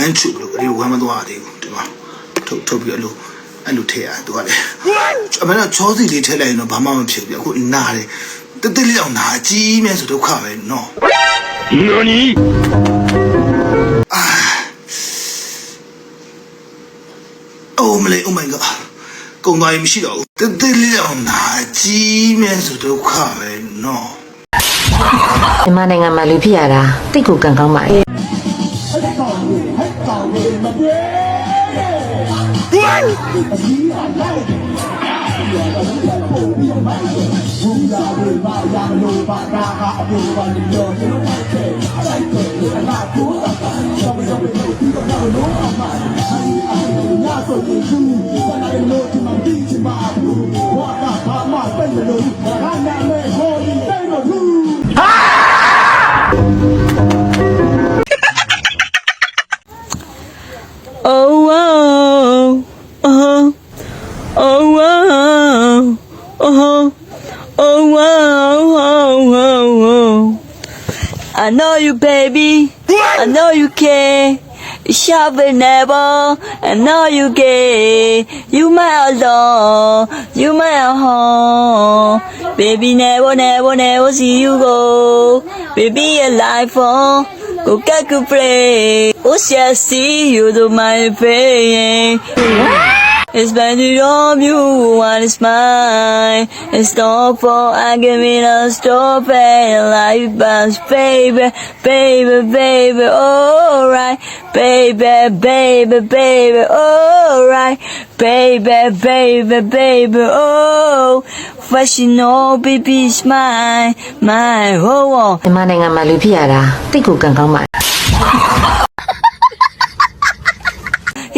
အန်ချူလို့အဲ့ဒီဝမ်းမသွားသေးဘူးဒီမှာထုတ်ထုတ်ပြီးအဲ့လိုအဲ့လိုထည့်ရတယ်သူကလေအမေကချောစီလေးထည့်လိုက်ရင်တော့ဘာမှမဖြစ်ဘူးအခုနားတယ်တတိလေးအောင်နာအကြီးမြဲဆိုဒုက္ခပဲနော်အိုးမလေး oh my god ကုံသွားရင်မရှိတော့ဘူးတတိလေးအောင်နာအကြီးမြဲဆိုဒုက္ခပဲနော်မြန်မာနိုင်ငံမှာလူဖြစ်ရတာတိတ်ကိုကံကောင်းပါ ရဲ့ Oh wow, oh, oh wow, oh, oh, oh. I know you, baby. I know you care. You be never. I know you gay. You my alone. You my home. Baby, never, never, never see you go. Baby, alive for. Go get good play. Oh, shall see you do my pain. It's better on you, one is mine. It's not for I give me the stop and life bounce, baby, baby, baby, alright, baby, baby, baby, alright, baby, baby, baby, oh, fashion, baby, is mine, mine, oh, oh. မြန်မာနိုင်ငံမှာလူဖြစ်ရတာတိတ်ကိုကံကောင်းပါ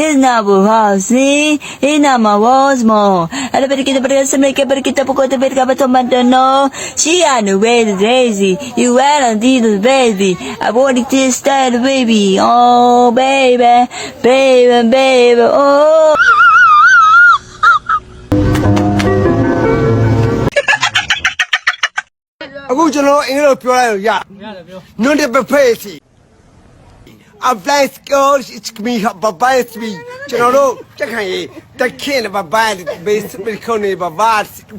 Jedna buhasi, ina mawasmo. Ala per kita per se meke per kita poco te per capato manteno. She on the way to Daisy. You went on the baby. I want to stand baby. Oh baby, baby, baby. Oh. Aku jono ini lo piolai eh, ya. Non te perpesi. Apply skills it's me bye me ကျွန်တော်တို့တက်ခံရေးတက်ခင်းဘဘိုင်း base ဘယ်ခုနေဘဘ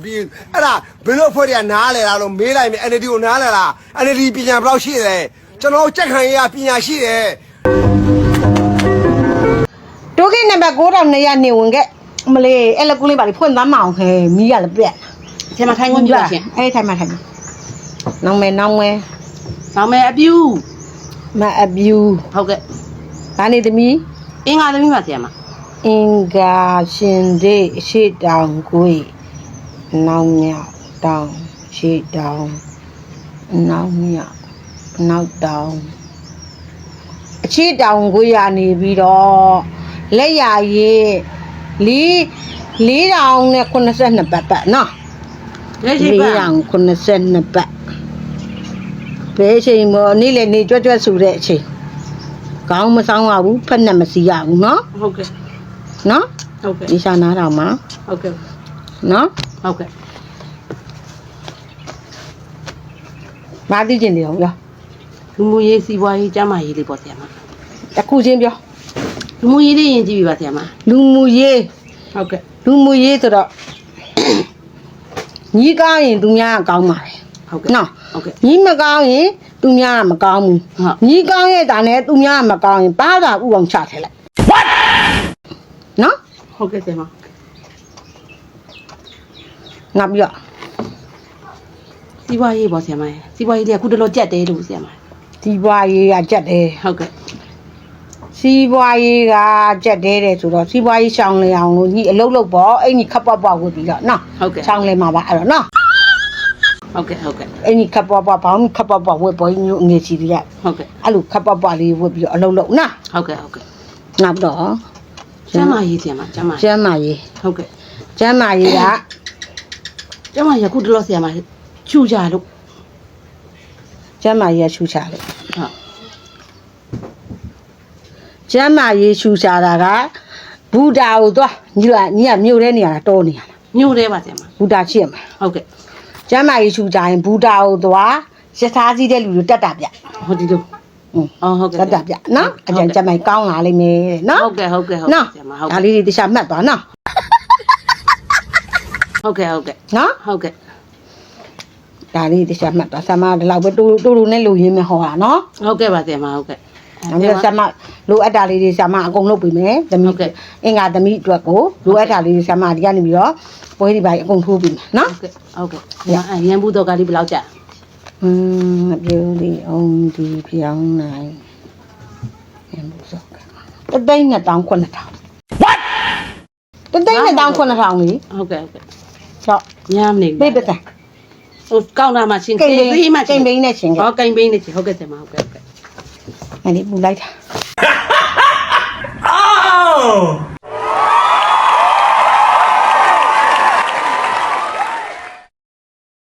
ပြီးအဲ့ဒါဘယ်လိုဖွဲ့ရနားလဲလားလို့မေးလိုက်မယ် NLD ကိုနားလဲလား NLD ပညာဘယ်လောက်ရှိတယ်ကျွန်တော်တက်ခံရေးကပညာရှိတယ်တိုးကိနံပါတ်9200နေဝင်ခဲ့မလေးအဲ့လက်ကူးလေးပါလေဖွင့်သမ်းမအောင်ခဲမီးရလည်းပြက်ဆရာမထိုင်ခွင့်ပြုပါရှင်အဲ့ဒီထိုင်မှထိုင်မှနောင်မဲနောင်မဲ။နောက်မယ်အပြူ မအပြူဟုတ်ကဲ့ဒါနေသမီးအင်္ဂါသမီးပါဆရာမအင်္ဂါရှင်တဲ့အရှိတောင်ကိုယ်နောင်မြောက်တောင်ရှိတောင်နောင်မြောက်နောက်တောင်အရှိတောင်ကိုရနေပြီးတော့လက်ရရေးလေးလေးတောင်နဲ့82ပတ်ပတ်နော်လက်ရှိလေးပါတောင်82ပတ် ဘယ်အချိန်မောနေ့လည်းနေကြွကြွဆူတဲ့အချိန်ကောင်းမဆောင်ရဘူးဖက်နဲ့မစီရဘူးနော်ဟုတ်ကဲ့နော်ဟုတ်ကဲ့ဒီရှာနာတော်မှာဟုတ်ကဲ့နော်ဟုတ်ကဲ့မသိကျင်တယ်ဟုတ်လားလူမှုရေးစီးပွားရေးကျန်းမာရေးလေးပေါ့ဆရာမတစ်ခုချင်းပြောလူမှုရေးလေးယဉ်ကြည့်ပြီပါဆရာမလူမှုရေးဟုတ်ကဲ့လူမှုရေးဆိုတော့ညီကောင်းရင်သူများကကောင်းပါတယ် ဟုတ်ကဲ့နော်ဟုတ်ကဲ့ညီမကောင်းရင်သူများကမကောင်းဘူးဟုတ်ညီကောင်းရဲ့တာနဲ့သူများကမကောင်းရင်ဘာသာဥအောင်ချထဲလိုက် what နော်ဟုတ်ကဲ့ဆရာမငါပြီးတော့စီးပွားရေးပေါ့ဆရာမစီးပွားရေးလေးကခုတလောကြက်တယ်လို့ဆရာမစီးပွားရေးကကြက်တယ်ဟုတ်ကဲ့စီးပွားရေးကကြက်တယ်တဲ့ဆိုတော့စီးပွားရေးရှောင်းလေအောင်လို့ညီအလုပ်လုပ်ပေါ့အဲ့ညီခပ်ပွားပွားဝတ်ပြီးတော့နော်ဟုတ်ကဲ့ရှောင်းလေမှာပါအဲ့တော့နော် ဟုတ်ကဲ့ဟုတ်ကဲ့အဲ့ညီခပ်ပွားပွားဘောင်းခပ်ပွားပွားဝတ်ပေါ်ညိုငွေချီတွေကဟုတ်ကဲ့အဲ့လိုခပ်ပွားပွားလေးဝတ်ပြီးတော့အလုပ်လုပ်နော်ဟုတ်ကဲ့ဟုတ်ကဲ့နောက်တော့ကျန်းမာရေးဆရာမကျန်းမာကျရေးမ်းမာရေးဟုတ်ကဲ့ကျမ်းမာရေးကကျန်းမာရေးကခုတလောဆရာမချူကြလို့ကျမ်းမာရေးကရှူချတယ်ဟုတ်ကျမ်းမာရေးရှူချတာကဘူတာကိုသွားညီကညီကမြို့ထဲနေရတာတောနေရတာမြို့သေးပါဆရာမဘူတာရှိရမှာဟုတ်ကဲ့ ကျမ်းမာရေးရှူချရင်ဘူတာကိုသွားရထားစည်းတဲ့လူတွေတက်တာဗျဟောဒီလိုอืมအော်ဟုတ်ကဲ့တက်တာပြနော်အကြံကြက်မိုင်ကောင်းလာလိမ့်မယ်တဲ့နော်ဟုတ်ကဲ့ဟုတ်ကဲ့ဟုတ်နော်ကဲ့ဆရာမဟုတ်ဒါကဲ့လေးတွေတခြားမှတ်သွားနော်ဟုတ်ကဲ့ဟုတ်ကဲ့နော်ဟုတ်ကဲ့ဒါလေးတခြားမှတ်သွားဆာမဒီလောက်ပဲတူတူတူနဲ့လူရင်းမဟောတာနော်ဟုတ်ကဲ့ပါဆရာမဟုတ်ကဲ့ ဒါမျိုးဆာမလိုအပ်တာလေးတွေဆာမအကုန်လုပ်ပေးမယ်သမီးဟုတ်ကဲ့အင်္ဂါသမီးအတွက်ကိုလိုအပ်တာလေးတွေဆာမဒီကနေပြီးတော့ပွဲဒီပိုင်းအကုန်ထိုးပေးမယ်နော်ဟုတ်ကဲ့ဟုတ်ကဲ့ရန်ဘူးတော့ကလေးဘယ်လောက်ကြာอืมပြုံးဒီအောင်ဒီပြောင်းနိုင်အမ်ဘူးစောကတသိန်းနဲ့တောင်း9000 what တသိန်းနဲ့တောင်း9000လေဟုတ်ကဲ့ဟုတ်ကဲ့တော့ညမနေပေးပစံဟိုကောင်းတာမှရှင်ကိန်းသေးဘိန်းမှကိန်းဘိန်းနဲ့ရှင်ကဟောကိန်းဘိန်းနဲ့ရှင်ဟုတ်ကဲ့ဆရာမဟုတ်ကဲ့ဟုတ်ကဲ့ အဲ့ဒီပူလိုက်တာ Oh!